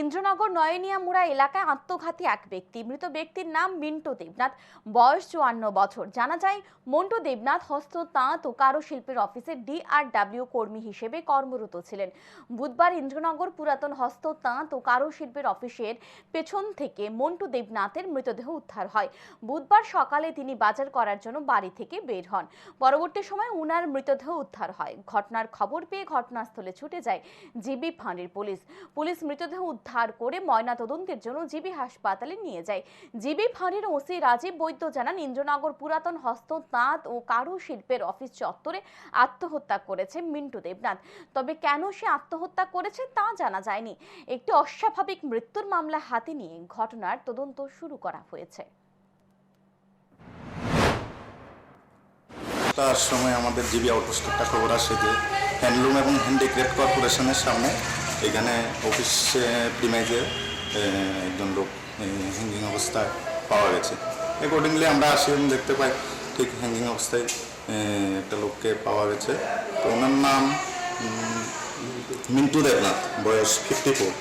ইন্দ্রনগর, নয়নিয়ামুড়া এলাকায় আত্মঘাতী এক ব্যক্তি। মৃত ব্যক্তির নাম মিন্টু দেবনাথ। বয়স চুয়ান্ন বছর। জানা যায়, মন্টু দেবনাথ হস্ত তাঁত ও কারুশিল্পের অফিসে ডিআরডাব্লিউ কর্মী হিসেবে কর্মরত ছিলেন। বুধবার ইন্দ্রনগর পুরাতন হস্ত তাঁত ও কারুশিল্পের অফিসের পেছন থেকে মন্টু দেবনাথের মৃতদেহ উদ্ধার হয়। বুধবার সকালে তিনি বাজার করার জন্য বাড়ি থেকে বের হন। পরবর্তী সময় উনার মৃতদেহ উদ্ধার হয়। ঘটনার খবর পেয়ে ঘটনাস্থলে ছুটে যায় জিবি ফাঁড়ির পুলিশ। পুলিশ মৃতদেহ উদ্ধার করে ময়না তদন্তের জন্য জিবি হাসপাতালে নিয়ে যায়। জিবি ফাঁড়ির ওসি রাজীব বৈদ্য জানান, ইন্দ্রনগর পুরাতন হস্ত তাঁত ও কারুশিল্পের অফিস চত্বরে আত্মহত্যা করেছে মিন্টু দেবনাথ। তবে কেন সে আত্মহত্যা করেছে তা জানা যায়নি। একটি অস্বাভাবিক মৃত্যুর মামলা হাতে নিয়ে ঘটনার তদন্ত শুরু করা হয়েছে। তার সময় আমাদের জিবি আউটপোস্ট একটা খবর আসে যে, হ্যান্ডলুম এবং হ্যান্ডিক্রাফট কর্পোরেশনের সামনে এখানে অফিস প্রিমাইজে একজন লোক হ্যাঙ্গিং অবস্থায় পাওয়া গেছে। অ্যাকর্ডিংলি আমরা আসি দেখতে পাই, ঠিক হ্যাঙ্গিং অবস্থায় একটা লোককে পাওয়া গেছে। তো ওনার নাম মিন্টু দেবনাথ, বয়স ফিফটি ফোর